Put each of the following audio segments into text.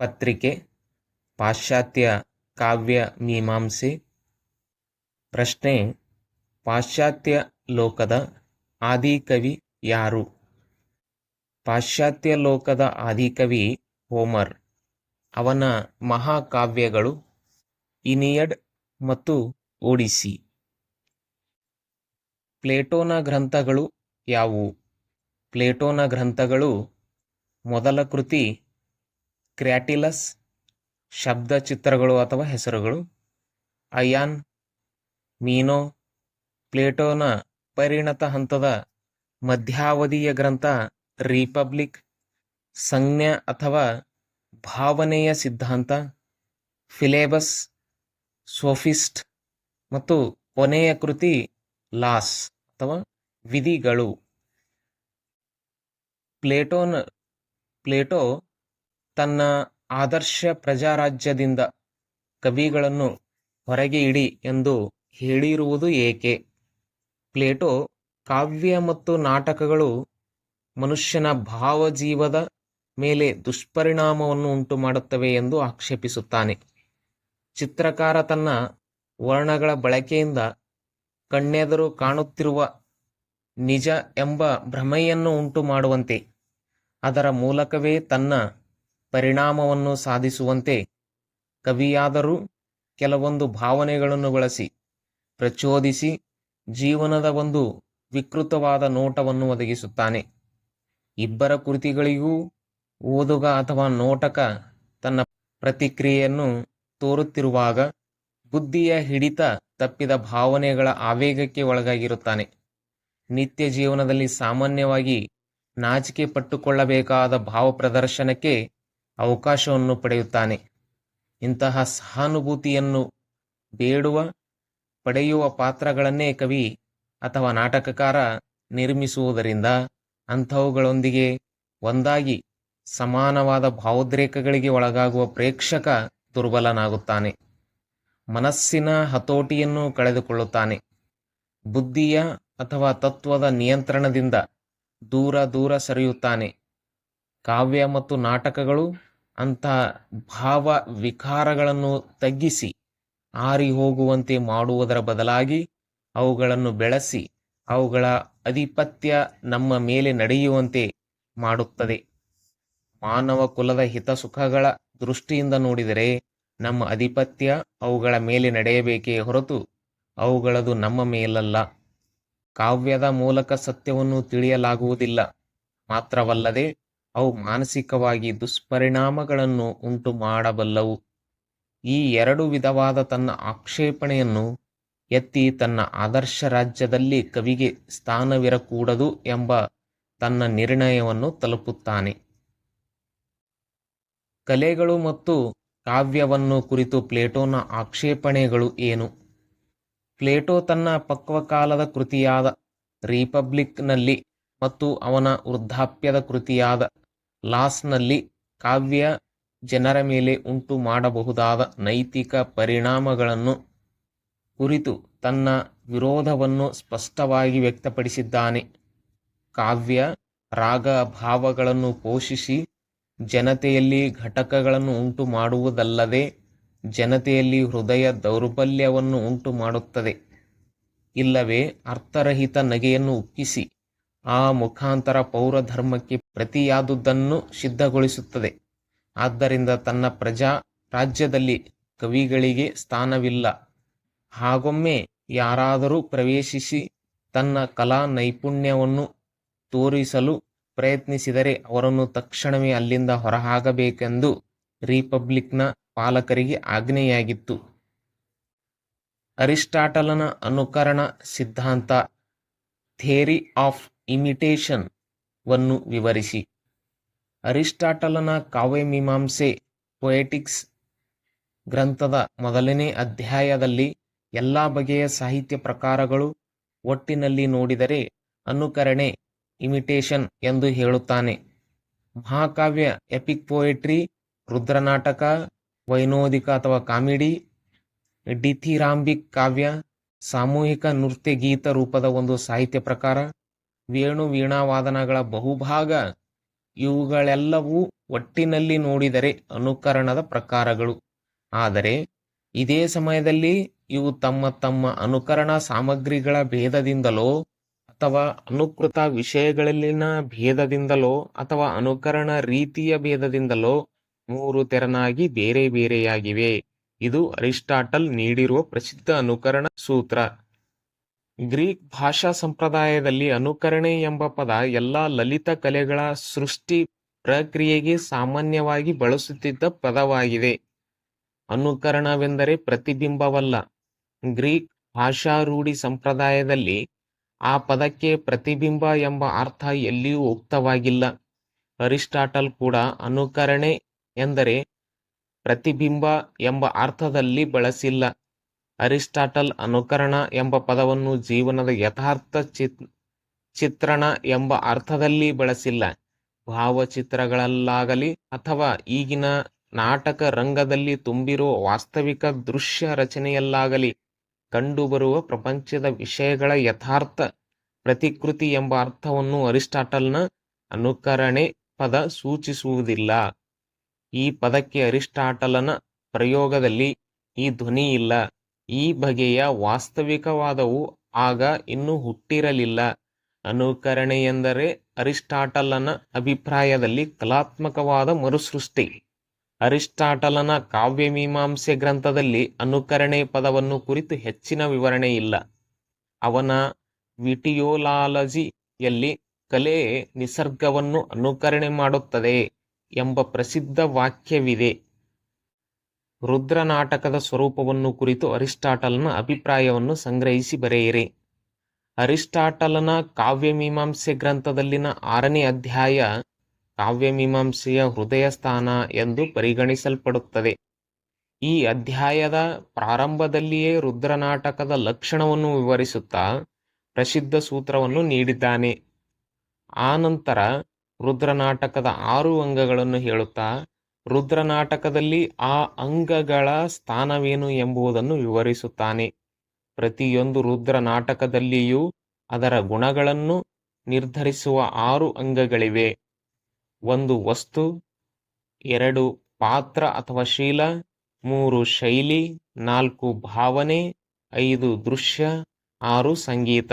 ಪತ್ರಿಕೆ, ಪಾಶ್ಚಾತ್ಯ ಕಾವ್ಯ ಮೀಮಾಂಸೆ, ಪ್ರಶ್ನೆ, ಪಾಶ್ಚಾತ್ಯ ಲೋಕದ ಆದಿಕವಿ ಯಾರು? ಪಾಶ್ಚಾತ್ಯ ಲೋಕದ ಆದಿಕವಿ ಹೋಮರ್. ಅವನ ಮಹಾಕಾವ್ಯಗಳು ಇನಿಯಡ್ ಮತ್ತು ಓಡಿಸಿ ಪ್ಲೇಟೋನ ಗ್ರಂಥಗಳು ಯಾವುವು? ಪ್ಲೇಟೋನ ಗ್ರಂಥಗಳು ಮೊದಲ ಕೃತಿ ಕ್ರ್ಯಾಟಿಲಸ್, ಶಬ್ದ ಚಿತ್ರಗಳು ಅಥವಾ ಹೆಸರುಗಳು, ಅಯಾನ್, ಮೀನೋ, ಪ್ಲೇಟೋನ ಪರಿಣತ ಹಂತದ ಮಧ್ಯಾವಧಿಯ ಗ್ರಂಥ, ರಿಪಬ್ಲಿಕ್, ಸಂಜ್ಞೆ ಅಥವಾ ಭಾವನೆಯ ಸಿದ್ಧಾಂತ, ಫಿಲೇಬಸ್, ಸೋಫಿಸ್ಟ್ ಮತ್ತು ಕೊನೆಯ ಕೃತಿ, ಲಾಸ್ ಅಥವಾ ವಿಧಿಗಳು. ಪ್ಲೇಟೋನ, ಪ್ಲೇಟೋ ತನ್ನ ಆದರ್ಶ ಪ್ರಜಾರಾಜ್ಯದಿಂದ ಕವಿಗಳನ್ನು ಹೊರಗೆ ಇಡಿ ಎಂದು ಹೇಳಿರುವುದು ಏಕೆ? ಪ್ಲೇಟೋ, ಕಾವ್ಯ ಮತ್ತು ನಾಟಕಗಳು ಮನುಷ್ಯನ ಭಾವಜೀವದ ಮೇಲೆ ದುಷ್ಪರಿಣಾಮವನ್ನು ಉಂಟು ಮಾಡುತ್ತವೆ ಎಂದು ಆಕ್ಷೇಪಿಸುತ್ತಾನೆ. ಚಿತ್ರಕಾರ ತನ್ನ ವರ್ಣಗಳ ಬಳಕೆಯಿಂದ ಕಣ್ಣೆದರು ಕಾಣುತ್ತಿರುವ ನಿಜ ಎಂಬ ಭ್ರಮೆಯನ್ನು ಉಂಟು ಮಾಡುವಂತೆ ಅದರ ಮೂಲಕವೇ ತನ್ನ ಪರಿಣಾಮವನ್ನು ಸಾಧಿಸುವಂತೆ ಕವಿಯಾದರೂ ಕೆಲವೊಂದು ಭಾವನೆಗಳನ್ನು ಬಳಸಿ, ಪ್ರಚೋದಿಸಿ ಜೀವನದ ಒಂದು ವಿಕೃತವಾದ ನೋಟವನ್ನು ಒದಗಿಸುತ್ತಾನೆ. ಇಬ್ಬರ ಕೃತಿಗಳಿಗೂ ಓದುಗ ಅಥವಾ ನೋಟಕ ತನ್ನ ಪ್ರತಿಕ್ರಿಯೆಯನ್ನು ತೋರುತ್ತಿರುವಾಗ ಬುದ್ಧಿಯ ಹಿಡಿತ ತಪ್ಪಿದ ಭಾವನೆಗಳ ಆವೇಗಕ್ಕೆ ಒಳಗಾಗಿರುತ್ತಾನೆ. ನಿತ್ಯ ಜೀವನದಲ್ಲಿ ಸಾಮಾನ್ಯವಾಗಿ ನಾಚಿಕೆ ಪಟ್ಟುಕೊಳ್ಳಬೇಕಾದ ಭಾವ ಪ್ರದರ್ಶನಕ್ಕೆ ಅವಕಾಶವನ್ನು ಪಡೆಯುತ್ತಾನೆ. ಇಂತಹ ಸಹಾನುಭೂತಿಯನ್ನು ಬೇಡುವ, ಪಡೆಯುವ ಪಾತ್ರಗಳನ್ನೇ ಕವಿ ಅಥವಾ ನಾಟಕಕಾರ ನಿರ್ಮಿಸುವುದರಿಂದ ಅಂಥವುಗಳೊಂದಿಗೆ ಒಂದಾಗಿ ಸಮಾನವಾದ ಭಾವೋದ್ರೇಕಗಳಿಗೆ ಒಳಗಾಗುವ ಪ್ರೇಕ್ಷಕ ದುರ್ಬಲನಾಗುತ್ತಾನೆ. ಮನಸ್ಸಿನ ಹತೋಟಿಯನ್ನು ಕಳೆದುಕೊಳ್ಳುತ್ತಾನೆ. ಬುದ್ಧಿಯ ಅಥವಾ ತತ್ವದ ನಿಯಂತ್ರಣದಿಂದ ದೂರ ದೂರ ಸರಿಯುತ್ತಾನೆ. ಕಾವ್ಯ ಮತ್ತು ನಾಟಕಗಳು ಅಂಥ ಭಾವ ವಿಕಾರಗಳನ್ನು ತಗ್ಗಿಸಿ, ಆರಿ ಹೋಗುವಂತೆ ಮಾಡುವುದರ ಬದಲಾಗಿ ಅವುಗಳನ್ನು ಬೆಳೆಸಿ, ಅವುಗಳ ಅಧಿಪತ್ಯ ನಮ್ಮ ಮೇಲೆ ನಡೆಯುವಂತೆ ಮಾಡುತ್ತದೆ. ಮಾನವ ಕುಲದ ಹಿತಸುಖಗಳ ದೃಷ್ಟಿಯಿಂದ ನೋಡಿದರೆ ನಮ್ಮ ಅಧಿಪತ್ಯ ಅವುಗಳ ಮೇಲೆ ನಡೆಯಬೇಕೇ ಹೊರತು ಅವುಗಳದು ನಮ್ಮ ಮೇಲಲ್ಲ. ಕಾವ್ಯದ ಮೂಲಕ ಸತ್ಯವನ್ನು ತಿಳಿಯಲಾಗುವುದಿಲ್ಲ. ಮಾತ್ರವಲ್ಲದೆ ಅವು ಮಾನಸಿಕವಾಗಿ ದುಷ್ಪರಿಣಾಮಗಳನ್ನು ಉಂಟು ಮಾಡಬಲ್ಲವು. ಈ ಎರಡು ವಿಧವಾದ ತನ್ನ ಆಕ್ಷೇಪಣೆಯನ್ನು ಎತ್ತಿ ತನ್ನ ಆದರ್ಶ ರಾಜ್ಯದಲ್ಲಿ ಕವಿಗೆ ಸ್ಥಾನವಿರಕೂಡದು ಎಂಬ ತನ್ನ ನಿರ್ಣಯವನ್ನು ತಲುಪುತ್ತಾನೆ. ಕಲೆಗಳು ಮತ್ತು ಕಾವ್ಯವನ್ನು ಕುರಿತು ಪ್ಲೇಟೋನ ಆಕ್ಷೇಪಣೆಗಳು ಏನು? ಪ್ಲೇಟೋ ತನ್ನ ಪಕ್ವಕಾಲದ ಕೃತಿಯಾದ ರಿಪಬ್ಲಿಕ್ನಲ್ಲಿ ಮತ್ತು ಅವನ ವೃದ್ಧಾಪ್ಯದ ಕೃತಿಯಾದ ಲಾಸ್ನಲ್ಲಿ ಕಾವ್ಯ ಜನರ ಮೇಲೆ ಉಂಟು ಮಾಡಬಹುದಾದ ನೈತಿಕ ಪರಿಣಾಮಗಳನ್ನು ಕುರಿತು ತನ್ನ ವಿರೋಧವನ್ನು ಸ್ಪಷ್ಟವಾಗಿ ವ್ಯಕ್ತಪಡಿಸಿದ್ದಾನೆ. ಕಾವ್ಯ ರಾಗ ಭಾವಗಳನ್ನು ಪೋಷಿಸಿ ಜನತೆಯಲ್ಲಿ ಘಟಕಗಳನ್ನು ಉಂಟು ಮಾಡುವುದಲ್ಲದೆ ಜನತೆಯಲ್ಲಿ ಹೃದಯ ದೌರ್ಬಲ್ಯವನ್ನು ಉಂಟು ಮಾಡುತ್ತದೆ. ಇಲ್ಲವೇ ಅರ್ಥರಹಿತ ನಗೆಯನ್ನು ಉಕ್ಕಿಸಿ ಆ ಮುಖಾಂತರ ಪೌರಧರ್ಮಕ್ಕೆ ಪ್ರತಿಯಾದುದನ್ನು ಸಿದ್ಧಗೊಳಿಸುತ್ತದೆ. ಆದ್ದರಿಂದ ತನ್ನ ಪ್ರಜಾ ರಾಜ್ಯದಲ್ಲಿ ಕವಿಗಳಿಗೆ ಸ್ಥಾನವಿಲ್ಲ. ಹಾಗೊಮ್ಮೆ ಯಾರಾದರೂ ಪ್ರವೇಶಿಸಿ ತನ್ನ ಕಲಾ ನೈಪುಣ್ಯವನ್ನು ತೋರಿಸಲು ಪ್ರಯತ್ನಿಸಿದರೆ ಅವರನ್ನು ತಕ್ಷಣವೇ ಅಲ್ಲಿಂದ ಹೊರಹಾಗಬೇಕೆಂದು ರಿಪಬ್ಲಿಕ್ನ ಪಾಲಕರಿಗೆ ಆಜ್ಞೆಯಾಗಿತ್ತು. ಅರಿಸ್ಟಾಟಲನ ಅನುಕರಣ ಸಿದ್ಧಾಂತ ಥೇರಿ ಆಫ್ ಇಮಿಟೇಷನ್ ವನ್ನು ವಿವರಿಸಿ. ಅರಿಸ್ಟಾಟಲನ ಕಾವ್ಯಮೀಮಾಂಸೆ ಪೊಯೆಟಿಕ್ಸ್ ಗ್ರಂಥದ ಮೊದಲನೇ ಅಧ್ಯಾಯದಲ್ಲಿ ಎಲ್ಲ ಬಗೆಯ ಸಾಹಿತ್ಯ ಪ್ರಕಾರಗಳು ಒಟ್ಟಿನಲ್ಲಿ ನೋಡಿದರೆ ಅನುಕರಣೆ ಇಮಿಟೇಷನ್ ಎಂದು ಹೇಳುತ್ತಾನೆ. ಮಹಾಕಾವ್ಯ ಎಪಿಕ್ ಪೋಯೆಟ್ರಿ, ರುದ್ರನಾಟಕ, ವೈನೋದಿಕ ಅಥವಾ ಕಾಮಿಡಿ, ಡಿಥಿರಾಂಬಿಕ್ ಕಾವ್ಯ, ಸಾಮೂಹಿಕ ನೃತ್ಯ ಗೀತ ರೂಪದ ಒಂದು ಸಾಹಿತ್ಯ ಪ್ರಕಾರ ವೇಣು ವೀಣಾವಾದನಗಳ ಬಹುಭಾಗ ಇವುಗಳೆಲ್ಲವೂ ಒಟ್ಟಿನಲ್ಲಿ ನೋಡಿದರೆ ಅನುಕರಣದ ಪ್ರಕಾರಗಳು. ಆದರೆ ಇದೇ ಸಮಯದಲ್ಲಿ ಇವು ತಮ್ಮ ತಮ್ಮ ಅನುಕರಣ ಸಾಮಗ್ರಿಗಳ ಭೇದದಿಂದಲೋ ಅಥವಾ ಅನುಕೃತ ವಿಷಯಗಳಲ್ಲಿನ ಭೇದದಿಂದಲೋ ಅಥವಾ ಅನುಕರಣ ರೀತಿಯ ಭೇದದಿಂದಲೋ ಮೂರು ತೆರನಾಗಿ ಬೇರೆ ಬೇರೆಯಾಗಿವೆ. ಇದು ಅರಿಸ್ಟಾಟಲ್ ನೀಡಿರುವ ಪ್ರಸಿದ್ಧ ಅನುಕರಣ ಸೂತ್ರ. ಗ್ರೀಕ್ ಭಾಷಾ ಸಂಪ್ರದಾಯದಲ್ಲಿ ಅನುಕರಣೆ ಎಂಬ ಪದ ಎಲ್ಲ ಲಲಿತ ಕಲೆಗಳ ಸೃಷ್ಟಿ ಪ್ರಕ್ರಿಯೆಗೆ ಸಾಮಾನ್ಯವಾಗಿ ಬಳಸುತ್ತಿದ್ದ ಪದವಾಗಿದೆ. ಅನುಕರಣವೆಂದರೆ ಪ್ರತಿಬಿಂಬವಲ್ಲ. ಗ್ರೀಕ್ ಭಾಷಾರೂಢಿ ಸಂಪ್ರದಾಯದಲ್ಲಿ ಆ ಪದಕ್ಕೆ ಪ್ರತಿಬಿಂಬ ಎಂಬ ಅರ್ಥ ಎಲ್ಲಿಯೂ ಉಕ್ತವಾಗಿಲ್ಲ. ಅರಿಸ್ಟಾಟಲ್ ಕೂಡ ಅನುಕರಣೆ ಎಂದರೆ ಪ್ರತಿಬಿಂಬ ಎಂಬ ಅರ್ಥದಲ್ಲಿ ಬಳಸಿಲ್ಲ. ಅರಿಸ್ಟಾಟಲ್ ಅನುಕರಣ ಎಂಬ ಪದವನ್ನು ಜೀವನದ ಯಥಾರ್ಥ ಚಿತ್, ಚಿತ್ರಣ ಎಂಬ ಅರ್ಥದಲ್ಲಿ ಬಳಸಿಲ್ಲ. ಭಾವಚಿತ್ರಗಳಲ್ಲಾಗಲಿ ಅಥವಾ ಈಗಿನ ನಾಟಕ ರಂಗದಲ್ಲಿ ತುಂಬಿರುವ ವಾಸ್ತವಿಕ ದೃಶ್ಯ ರಚನೆಯಲ್ಲಾಗಲಿ ಕಂಡುಬರುವ ಪ್ರಪಂಚದ ವಿಷಯಗಳ ಯಥಾರ್ಥ ಪ್ರತಿಕೃತಿ ಎಂಬ ಅರ್ಥವನ್ನು ಅರಿಸ್ಟಾಟಲ್ನ ಅನುಕರಣೆ ಪದ ಸೂಚಿಸುವುದಿಲ್ಲ. ಈ ಪದಕ್ಕೆ ಅರಿಸ್ಟಾಟಲನ ಪ್ರಯೋಗದಲ್ಲಿ ಈ ಧ್ವನಿ ಇಲ್ಲ ಈ ಬಗೆಯ ವಾಸ್ತವಿಕವಾದವು ಆಗ ಇನ್ನೂ ಹುಟ್ಟಿರಲಿಲ್ಲ. ಅನುಕರಣೆ ಎಂದರೆ ಅರಿಸ್ಟಾಟಲನ ಅಭಿಪ್ರಾಯದಲ್ಲಿ ಕಲಾತ್ಮಕವಾದ ಮರುಸೃಷ್ಟಿ. ಅರಿಸ್ಟಾಟಲನ ಕಾವ್ಯಮೀಮಾಂಸೆ ಗ್ರಂಥದಲ್ಲಿ ಅನುಕರಣೆ ಪದವನ್ನು ಕುರಿತು ಹೆಚ್ಚಿನ ವಿವರಣೆ ಇಲ್ಲ. ಅವನ ವಿಟಿಯೋಲಾಲಜಿಯಲ್ಲಿ ಕಲೆ ನಿಸರ್ಗವನ್ನು ಅನುಕರಣೆ ಮಾಡುತ್ತದೆ ಎಂಬ ಪ್ರಸಿದ್ಧ ವಾಕ್ಯವಿದೆ. ರುದ್ರ ನಾಟಕದ ಸ್ವರೂಪವನ್ನು ಕುರಿತು ಅರಿಸ್ಟಾಟಲ್ನ ಅಭಿಪ್ರಾಯವನ್ನು ಸಂಗ್ರಹಿಸಿ ಬರೆಯಿರಿ. ಅರಿಸ್ಟಾಟಲನ ಕಾವ್ಯಮೀಮಾಂಸೆ ಗ್ರಂಥದಲ್ಲಿನ ಆರನೇ ಅಧ್ಯಾಯ ಕಾವ್ಯಮೀಮಾಂಸೆಯ ಹೃದಯ ಸ್ಥಾನ ಎಂದು ಪರಿಗಣಿಸಲ್ಪಡುತ್ತದೆ. ಈ ಅಧ್ಯಾಯದ ಪ್ರಾರಂಭದಲ್ಲಿಯೇ ರುದ್ರನಾಟಕದ ಲಕ್ಷಣವನ್ನು ವಿವರಿಸುತ್ತಾ ಪ್ರಸಿದ್ಧ ಸೂತ್ರವನ್ನು ನೀಡಿದ್ದಾನೆ. ಆನಂತರ ರುದ್ರನಾಟಕದ ಆರು ಅಂಗಗಳನ್ನು ಹೇಳುತ್ತಾ ರುದ್ರನಾಟಕದಲ್ಲಿ ಆ ಅಂಗಗಳ ಸ್ಥಾನವೇನು ಎಂಬುದನ್ನು ವಿವರಿಸುತ್ತಾನೆ. ಪ್ರತಿಯೊಂದು ರುದ್ರ ನಾಟಕದಲ್ಲಿಯೂ ಅದರ ಗುಣಗಳನ್ನು ನಿರ್ಧರಿಸುವ ಆರು ಅಂಗಗಳಿವೆ. ಒಂದು ವಸ್ತು, ಎರಡು ಪಾತ್ರ ಅಥವಾ ಶೀಲ, ಮೂರು ಶೈಲಿ, ನಾಲ್ಕು ಭಾವನೆ, ಐದು ದೃಶ್ಯ, ಆರು ಸಂಗೀತ.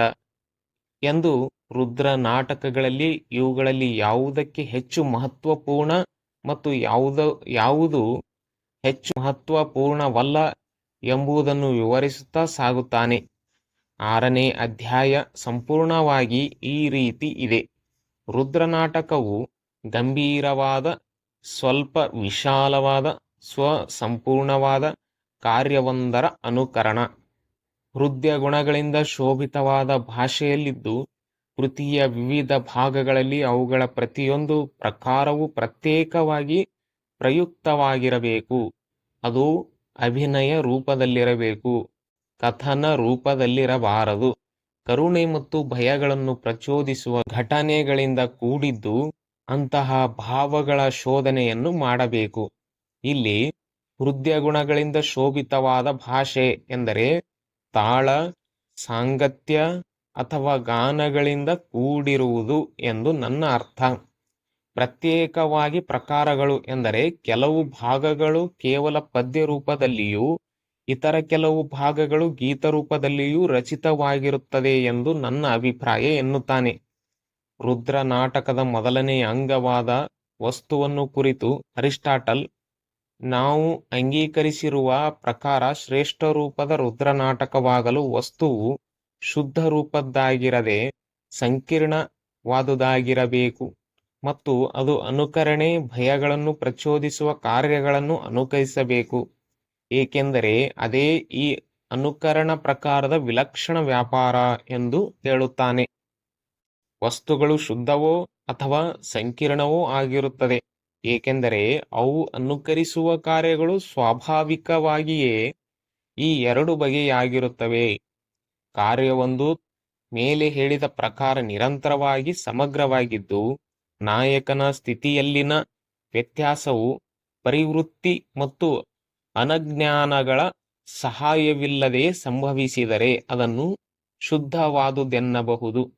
ಎಂದು ರುದ್ರ ನಾಟಕಗಳಲ್ಲಿ ಇವುಗಳಲ್ಲಿ ಯಾವುದಕ್ಕೆ ಹೆಚ್ಚು ಮಹತ್ವಪೂರ್ಣ ಮತ್ತು ಯಾವುದ, ಯಾವುದು ಹೆಚ್ಚು ಮಹತ್ವಪೂರ್ಣವಲ್ಲ ಎಂಬುದನ್ನು ವಿವರಿಸುತ್ತಾ ಸಾಗುತ್ತಾನೆ. ಆರನೇ ಅಧ್ಯಾಯ ಸಂಪೂರ್ಣವಾಗಿ ಈ ರೀತಿ ಇದೆ. ರುದ್ರನಾಟಕವು ಗಂಭೀರವಾದ, ಸ್ವಲ್ಪ ವಿಶಾಲವಾದ, ಸ್ವಸಂಪೂರ್ಣವಾದ ಕಾರ್ಯವೊಂದರ ಅನುಕರಣ. ಹೃದಯ ಗುಣಗಳಿಂದ ಶೋಭಿತವಾದ ಭಾಷೆಯಲ್ಲಿದ್ದು ಕೃತಿಯ ವಿವಿಧ ಭಾಗಗಳಲ್ಲಿ ಅವುಗಳ ಪ್ರತಿಯೊಂದು ಪ್ರಕಾರವು ಪ್ರತ್ಯೇಕವಾಗಿ ಪ್ರಯುಕ್ತವಾಗಿರಬೇಕು. ಅದು ಅಭಿನಯ ರೂಪದಲ್ಲಿರಬೇಕು. ಕಥನ ರೂಪದಲ್ಲಿರಬಾರದು. ಕರುಣೆ ಮತ್ತು ಭಯಗಳನ್ನು ಪ್ರಚೋದಿಸುವ ಘಟನೆಗಳಿಂದ ಕೂಡಿದ್ದು ಅಂತಹ ಭಾವಗಳ ಶೋಧನೆಯನ್ನು ಮಾಡಬೇಕು. ಇಲ್ಲಿ ಹೃದಯ ಗುಣಗಳಿಂದ ಶೋಭಿತವಾದ ಭಾಷೆ ಎಂದರೆ ತಾಳ, ಸಾಂಗತ್ಯ ಅಥವಾ ಗಾನಗಳಿಂದ ಕೂಡಿರುವುದು ಎಂದು ನನ್ನ ಅರ್ಥ. ಪ್ರತ್ಯೇಕವಾಗಿ ಪ್ರಕಾರಗಳು ಎಂದರೆ ಕೆಲವು ಭಾಗಗಳು ಕೇವಲ ಪದ್ಯ ರೂಪದಲ್ಲಿಯೂ, ಇತರ ಕೆಲವು ಭಾಗಗಳು ಗೀತ ರೂಪದಲ್ಲಿಯೂ ರಚಿತವಾಗಿರುತ್ತದೆ ಎಂದು ನನ್ನ ಅಭಿಪ್ರಾಯ ಎನ್ನುತ್ತಾನೆ. ರುದ್ರ ನಾಟಕದ ಮೊದಲನೆಯ ಅಂಗವಾದ ವಸ್ತುವನ್ನು ಕುರಿತು ಅರಿಸ್ಟಾಟಲ್, ನಾವು ಅಂಗೀಕರಿಸಿರುವ ಪ್ರಕಾರ ಶ್ರೇಷ್ಠ ರೂಪದ ರುದ್ರ ನಾಟಕವಾಗಲು ವಸ್ತುವು ಶುದ್ಧ ರೂಪದ್ದಾಗಿರದೆ ಸಂಕೀರ್ಣವಾದುದಾಗಿರಬೇಕು ಮತ್ತು ಅದು ಅನುಕರಣೆ ಭಯಗಳನ್ನು ಪ್ರಚೋದಿಸುವ ಕಾರ್ಯಗಳನ್ನು ಅನುಕರಿಸಬೇಕು. ಏಕೆಂದರೆ ಅದೇ ಈ ಅನುಕರಣ ಪ್ರಕಾರದ ವಿಲಕ್ಷಣ ವ್ಯಾಪಾರ ಎಂದು ಹೇಳುತ್ತಾನೆ. ವಸ್ತುಗಳು ಶುದ್ಧವೋ ಅಥವಾ ಸಂಕೀರ್ಣವೋ ಆಗಿರುತ್ತದೆ. ಏಕೆಂದರೆ ಅವು ಅನುಕರಿಸುವ ಕಾರ್ಯಗಳು ಸ್ವಾಭಾವಿಕವಾಗಿಯೇ ಈ ಎರಡು ಬಗೆಯಾಗಿರುತ್ತವೆ. ಕಾರ್ಯವೊಂದು ಮೇಲೆ ಹೇಳಿದ ಪ್ರಕಾರ ನಿರಂತರವಾಗಿ ಸಮಗ್ರವಾಗಿದ್ದು, ನಾಯಕನ ಸ್ಥಿತಿಯಲ್ಲಿನ ವ್ಯತ್ಯಾಸವು ಪರಿವೃತ್ತಿ ಮತ್ತು ಅನಜ್ಞಾನಗಳ ಸಹಾಯವಿಲ್ಲದೆ ಸಂಭವಿಸಿದರೆ ಅದನ್ನು ಶುದ್ಧವಾದುದೆನ್ನಬಹುದು.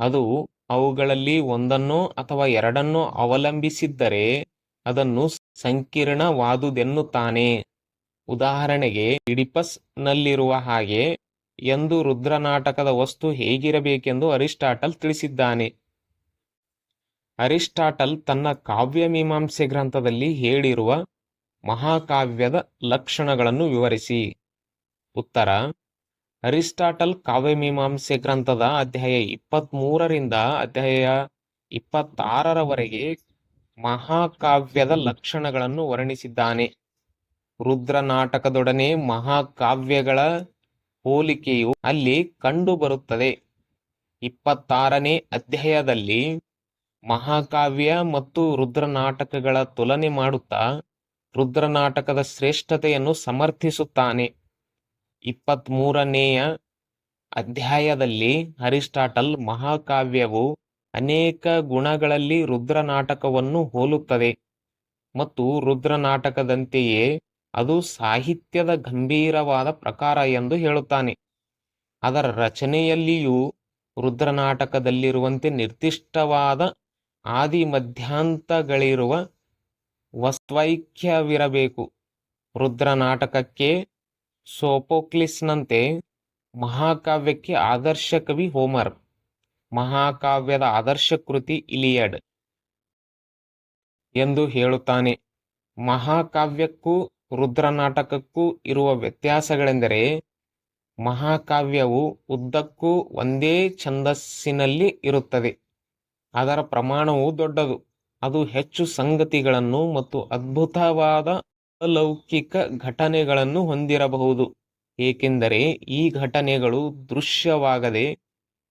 ಅದು ಅವುಗಳಲ್ಲಿ ಒಂದನ್ನೋ ಅಥವಾ ಎರಡನ್ನೋ ಅವಲಂಬಿಸಿದ್ದರೆ ಅದನ್ನು ಸಂಕೀರ್ಣವಾದುದೆನ್ನುತ್ತಾನೆ. ಉದಾಹರಣೆಗೆ ಇಡಿಪಸ್ನಲ್ಲಿರುವ ಹಾಗೆ ಎಂದು ರುದ್ರನಾಟಕದ ವಸ್ತು ಹೇಗಿರಬೇಕೆಂದು ಅರಿಸ್ಟಾಟಲ್ ತಿಳಿಸಿದ್ದಾನೆ. ಅರಿಸ್ಟಾಟಲ್ ತನ್ನ ಕಾವ್ಯಮೀಮಾಂಸೆ ಗ್ರಂಥದಲ್ಲಿ ಹೇಳಿರುವ ಮಹಾಕಾವ್ಯದ ಲಕ್ಷಣಗಳನ್ನು ವಿವರಿಸಿ. ಉತ್ತರ, ಅರಿಸ್ಟಾಟಲ್ ಕಾವ್ಯಮೀಮಾಂಸೆ ಗ್ರಂಥದ ಅಧ್ಯಾಯ ಇಪ್ಪತ್ತ್ಮೂರರಿಂದ ಅಧ್ಯಾಯ ಇಪ್ಪತ್ತಾರರವರೆಗೆ ಮಹಾಕಾವ್ಯದ ಲಕ್ಷಣಗಳನ್ನು ವರ್ಣಿಸಿದ್ದಾನೆ. ರುದ್ರನಾಟಕದೊಡನೆ ಮಹಾಕಾವ್ಯಗಳ ಹೋಲಿಕೆಯು ಅಲ್ಲಿ ಕಂಡುಬರುತ್ತದೆ. ಇಪ್ಪತ್ತಾರನೇ ಅಧ್ಯಾಯದಲ್ಲಿ ಮಹಾಕಾವ್ಯ ಮತ್ತು ರುದ್ರನಾಟಕಗಳ ತುಲನೆ ಮಾಡುತ್ತಾ ರುದ್ರನಾಟಕದ ಶ್ರೇಷ್ಠತೆಯನ್ನು ಸಮರ್ಥಿಸುತ್ತಾನೆ. ಇಪ್ಪತ್ತ್ಮೂರನೆಯ ಅಧ್ಯಾಯದಲ್ಲಿ ಅರಿಸ್ಟಾಟಲ್ ಮಹಾಕಾವ್ಯವು ಅನೇಕ ಗುಣಗಳಲ್ಲಿ ರುದ್ರನಾಟಕವನ್ನು ಹೋಲುತ್ತದೆ ಮತ್ತು ರುದ್ರನಾಟಕದಂತೆಯೇ ಅದು ಸಾಹಿತ್ಯದ ಗಂಭೀರವಾದ ಪ್ರಕಾರ ಎಂದು ಹೇಳುತ್ತಾನೆ. ಅದರ ರಚನೆಯಲ್ಲಿಯೂ ರುದ್ರನಾಟಕದಲ್ಲಿರುವಂತೆ ನಿರ್ದಿಷ್ಟವಾದ ಆದಿ ಮಧ್ಯಾಂತಗಳಿರುವ ವಸ್ತ್ವೈಕ್ಯವಿರಬೇಕು. ರುದ್ರನಾಟಕಕ್ಕೆ ಸೋಪೋಕ್ಲಿಸ್ನಂತೆ ಮಹಾಕಾವ್ಯಕ್ಕೆ ಆದರ್ಶ ಕವಿ ಹೋಮರ್, ಮಹಾಕಾವ್ಯದ ಆದರ್ಶ ಕೃತಿ ಇಲಿಯಡ್ ಎಂದು ಹೇಳುತ್ತಾನೆ. ಮಹಾಕಾವ್ಯಕ್ಕೂ ರುದ್ರನಾಟಕಕ್ಕೂ ಇರುವ ವ್ಯತ್ಯಾಸಗಳೆಂದರೆ ಮಹಾಕಾವ್ಯವು ಉದ್ದಕ್ಕೂ ಒಂದೇ ಛಂದಸ್ಸಿನಲ್ಲಿ ಇರುತ್ತದೆ. ಅದರ ಪ್ರಮಾಣವು ದೊಡ್ಡದು. ಅದು ಹೆಚ್ಚು ಸಂಗತಿಗಳನ್ನು ಮತ್ತು ಅದ್ಭುತವಾದ ಅಲೌಕಿಕ ಘಟನೆಗಳನ್ನು ಹೊಂದಿರಬಹುದು. ಏಕೆಂದರೆ ಈ ಘಟನೆಗಳು ದೃಶ್ಯವಾಗದೆ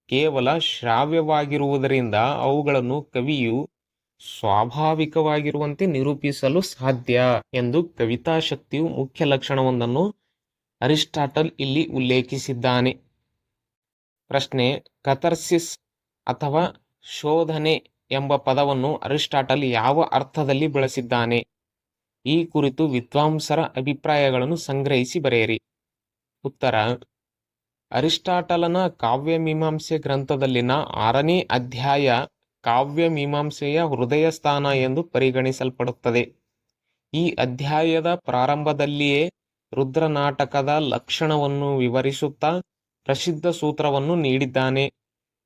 ಕೇವಲ ಶ್ರಾವ್ಯವಾಗಿರುವುದರಿಂದ ಅವುಗಳನ್ನು ಕವಿಯು ಸ್ವಾಭಾವಿಕವಾಗಿರುವಂತೆ ನಿರೂಪಿಸಲು ಸಾಧ್ಯ ಎಂದು ಕವಿತಾ ಶಕ್ತಿಯು ಮುಖ್ಯ ಲಕ್ಷಣವೊಂದನ್ನು ಅರಿಸ್ಟಾಟಲ್ ಇಲ್ಲಿ ಉಲ್ಲೇಖಿಸಿದ್ದಾನೆ. ಪ್ರಶ್ನೆ ಕತರ್ಸಿಸ್ ಅಥವಾ ಶೋಧನೆ ಎಂಬ ಪದವನ್ನು ಅರಿಸ್ಟಾಟಲ್ ಯಾವ ಅರ್ಥದಲ್ಲಿ ಬಳಸಿದ್ದಾನೆ? ಈ ಕುರಿತು ವಿದ್ವಾಂಸರ ಅಭಿಪ್ರಾಯಗಳನ್ನು ಸಂಗ್ರಹಿಸಿ ಬರೆಯಿರಿ. ಉತ್ತರ, ಅರಿಸ್ಟಾಟಲನ ಕಾವ್ಯಮೀಮಾಂಸೆ ಗ್ರಂಥದಲ್ಲಿನ ಆರನೇ ಅಧ್ಯಾಯ ಕಾವ್ಯಮೀಮಾಂಸೆಯ ಹೃದಯ ಸ್ಥಾನ ಎಂದು ಪರಿಗಣಿಸಲ್ಪಡುತ್ತದೆ. ಈ ಅಧ್ಯಾಯದ ಪ್ರಾರಂಭದಲ್ಲಿಯೇ ರುದ್ರನಾಟಕದ ಲಕ್ಷಣವನ್ನು ವಿವರಿಸುತ್ತಾ ಪ್ರಸಿದ್ಧ ಸೂತ್ರವನ್ನು ನೀಡಿದ್ದಾನೆ.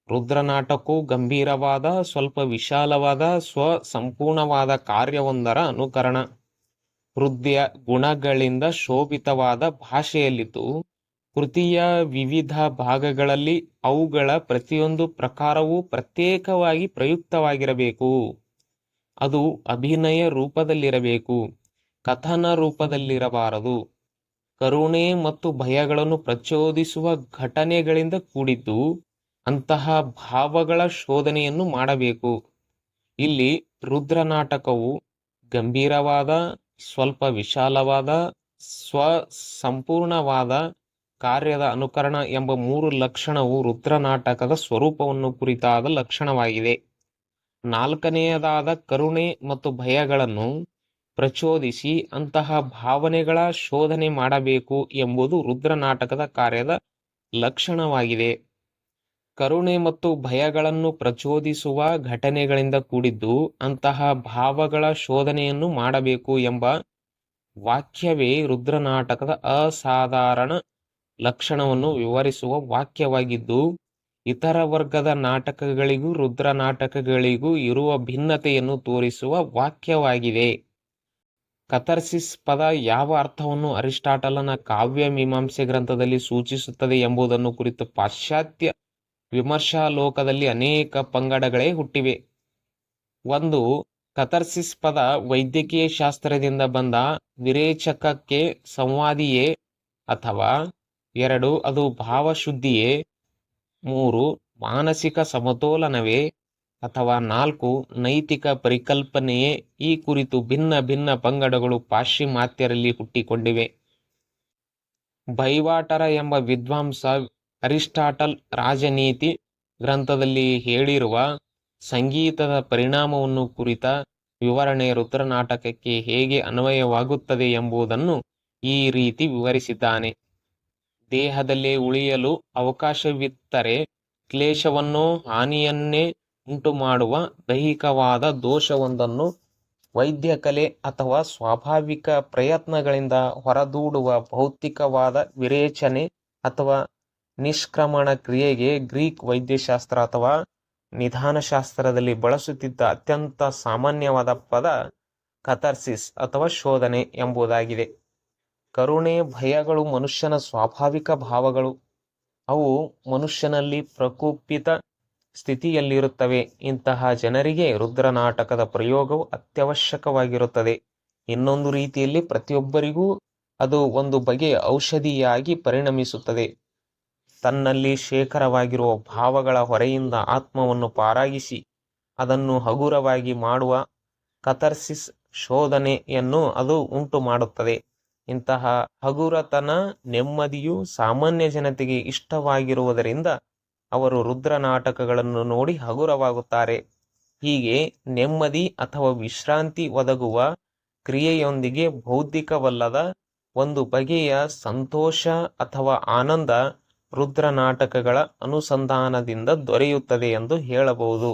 ರುದ್ರನಾಟಕವು ಗಂಭೀರವಾದ, ಸ್ವಲ್ಪ ವಿಶಾಲವಾದ ಸ್ವ ಸಂಪೂರ್ಣವಾದ ಕಾರ್ಯವೊಂದರ ಅನುಕರಣ. ಹೃದಯ ಗುಣಗಳಿಂದ ಶೋಭಿತವಾದ ಭಾಷೆಯಲ್ಲಿದ್ದು ಕೃತಿಯ ವಿವಿಧ ಭಾಗಗಳಲ್ಲಿ ಅವುಗಳ ಪ್ರತಿಯೊಂದು ಪ್ರಕಾರವೂ ಪ್ರತ್ಯೇಕವಾಗಿ ಪ್ರಯುಕ್ತವಾಗಿರಬೇಕು. ಅದು ಅಭಿನಯ ರೂಪದಲ್ಲಿರಬೇಕು. ಕಥನ ರೂಪದಲ್ಲಿರಬಾರದು. ಕರುಣೆ ಮತ್ತು ಭಯಗಳನ್ನು ಪ್ರಚೋದಿಸುವ ಘಟನೆಗಳಿಂದ ಕೂಡಿದ್ದು ಅಂತಹ ಭಾವಗಳ ಶೋಧನೆಯನ್ನು ಮಾಡಬೇಕು. ಇಲ್ಲಿ ರುದ್ರನಾಟಕವು ಗಂಭೀರವಾದ, ಸ್ವಲ್ಪ ವಿಶಾಲವಾದ ಸ್ವ ಸಂಪೂರ್ಣವಾದ ಕಾರ್ಯದ ಅನುಕರಣ ಎಂಬ ಮೂರು ಲಕ್ಷಣವು ರುದ್ರನಾಟಕದ ಸ್ವರೂಪವನ್ನು ಕುರಿತಾದ ಲಕ್ಷಣವಾಗಿದೆ. ನಾಲ್ಕನೆಯದಾದ ಕರುಣೆ ಮತ್ತು ಭಯಗಳನ್ನು ಪ್ರಚೋದಿಸಿ ಅಂತಹ ಭಾವನೆಗಳ ಶೋಧನೆ ಮಾಡಬೇಕು ಎಂಬುದು ರುದ್ರನಾಟಕದ ಕಾರ್ಯದ ಲಕ್ಷಣವಾಗಿದೆ. ಕರುಣೆ ಮತ್ತು ಭಯಗಳನ್ನು ಪ್ರಚೋದಿಸುವ ಘಟನೆಗಳಿಂದ ಕೂಡಿದ್ದು ಅಂತಹ ಭಾವಗಳ ಶೋಧನೆಯನ್ನು ಮಾಡಬೇಕು ಎಂಬ ವಾಕ್ಯವೇ ರುದ್ರನಾಟಕದ ಅಸಾಧಾರಣ ಲಕ್ಷಣವನ್ನು ವಿವರಿಸುವ ವಾಕ್ಯವಾಗಿದ್ದು, ಇತರ ವರ್ಗದ ನಾಟಕಗಳಿಗೂ ರುದ್ರ ನಾಟಕಗಳಿಗೂ ಇರುವ ಭಿನ್ನತೆಯನ್ನು ತೋರಿಸುವ ವಾಕ್ಯವಾಗಿದೆ. ಕಥರ್ಸಿಸ್ ಪದ ಯಾವ ಅರ್ಥವನ್ನು ಅರಿಸ್ಟಾಟಲನ ಕಾವ್ಯ ಮೀಮಾಂಸೆ ಗ್ರಂಥದಲ್ಲಿ ಸೂಚಿಸುತ್ತದೆ ಎಂಬುದನ್ನು ಕುರಿತು ಪಾಶ್ಚಾತ್ಯ ವಿಮರ್ಶಾ ಲೋಕದಲ್ಲಿ ಅನೇಕ ಪಂಗಡಗಳೇ ಹುಟ್ಟಿವೆ. ಒಂದು, ಕಥರ್ಸಿಸ್ ಪದ ವೈದ್ಯಕೀಯ ಶಾಸ್ತ್ರದಿಂದ ಬಂದ ವಿರೇಚಕಕ್ಕೆ ಸಂವಾದಿಯೇ ಅಥವಾ ಎರಡು, ಅದು ಭಾವಶುದ್ಧಿಯೇ. ಮೂರು, ಮಾನಸಿಕ ಸಮತೋಲನವೇ. ಅಥವಾ ನಾಲ್ಕು, ನೈತಿಕ ಪರಿಕಲ್ಪನೆಯೇ. ಈ ಕುರಿತು ಭಿನ್ನ ಭಿನ್ನ ಪಂಗಡಗಳು ಪಾಶ್ಚಿಮಾತ್ಯರಲ್ಲಿ ಹುಟ್ಟಿಕೊಂಡಿವೆ. ಬೈವಾಟರ ಎಂಬ ವಿದ್ವಾಂಸ ಅರಿಸ್ಟಾಟಲ್ ರಾಜನೀತಿ ಗ್ರಂಥದಲ್ಲಿ ಹೇಳಿರುವ ಸಂಗೀತದ ಪರಿಣಾಮವನ್ನು ಕುರಿತ ವಿವರಣೆ ರುದ್ರನಾಟಕಕ್ಕೆ ಹೇಗೆ ಅನ್ವಯವಾಗುತ್ತದೆ ಎಂಬುದನ್ನು ಈ ರೀತಿ ವಿವರಿಸಿದ್ದಾನೆ. ದೇಹದಲ್ಲೇ ಉಳಿಯಲು ಅವಕಾಶವಿತ್ತರೆ, ಕ್ಲೇಶವನ್ನು ಹಾನಿಯನ್ನೇ ಉಂಟು ಮಾಡುವ ದೈಹಿಕವಾದ ದೋಷವೊಂದನ್ನು ವೈದ್ಯ ಕಲೆ ಅಥವಾ ಸ್ವಾಭಾವಿಕ ಪ್ರಯತ್ನಗಳಿಂದ ಹೊರದೂಡುವ ಭೌತಿಕವಾದ ವಿರೇಚನೆ ಅಥವಾ ನಿಷ್ಕ್ರಮಣ ಕ್ರಿಯೆಗೆ ಗ್ರೀಕ್ ವೈದ್ಯಶಾಸ್ತ್ರ ಅಥವಾ ನಿಧಾನಶಾಸ್ತ್ರದಲ್ಲಿ ಬಳಸುತ್ತಿದ್ದ ಅತ್ಯಂತ ಸಾಮಾನ್ಯವಾದ ಪದ ಕಥರ್ಸಿಸ್ ಅಥವಾ ಶೋಧನೆ ಎಂಬುದಾಗಿದೆ. ಕರುಣೆ, ಭಯಗಳು, ಮನುಷ್ಯನ ಸ್ವಾಭಾವಿಕ ಭಾವಗಳು, ಅವು ಮನುಷ್ಯನಲ್ಲಿ ಪ್ರಕೋಪಿತ ಸ್ಥಿತಿಯಲ್ಲಿರುತ್ತವೆ. ಇಂತಹ ಜನರಿಗೆ ರುದ್ರನಾಟಕದ ಪ್ರಯೋಗವು ಅತ್ಯವಶ್ಯಕವಾಗಿರುತ್ತದೆ. ಇನ್ನೊಂದು ರೀತಿಯಲ್ಲಿ ಪ್ರತಿಯೊಬ್ಬರಿಗೂ ಅದು ಒಂದು ಬಗೆಯ ಔಷಧಿಯಾಗಿ ಪರಿಣಮಿಸುತ್ತದೆ. ತನ್ನಲ್ಲಿ ಶೇಖರವಾಗಿರುವ ಭಾವಗಳ ಹೊರೆಯಿಂದ ಆತ್ಮವನ್ನು ಪಾರಾಗಿಸಿ, ಅದನ್ನು ಹಗುರವಾಗಿ ಮಾಡುವ ಕತರ್ಸಿಸ್ ಶೋಧನೆಯನ್ನು ಅದು ಉಂಟು ಮಾಡುತ್ತದೆ ಇಂತಹ ಹಗುರತನ ನೆಮ್ಮದಿಯು ಸಾಮಾನ್ಯ ಜನತೆಗೆ ಇಷ್ಟವಾಗಿರುವುದರಿಂದ ಅವರು ರುದ್ರ ನಾಟಕಗಳನ್ನು ನೋಡಿ ಹಗುರವಾಗುತ್ತಾರೆ. ಹೀಗೆ ನೆಮ್ಮದಿ ಅಥವಾ ವಿಶ್ರಾಂತಿ ಒದಗುವ ಕ್ರಿಯೆಯೊಂದಿಗೆ ಬೌದ್ಧಿಕವಲ್ಲದ ಒಂದು ಬಗೆಯ ಸಂತೋಷ ಅಥವಾ ಆನಂದ ರುದ್ರ ನಾಟಕಗಳ ಅನುಸಂಧಾನದಿಂದ ದೊರೆಯುತ್ತದೆ ಎಂದು ಹೇಳಬಹುದು.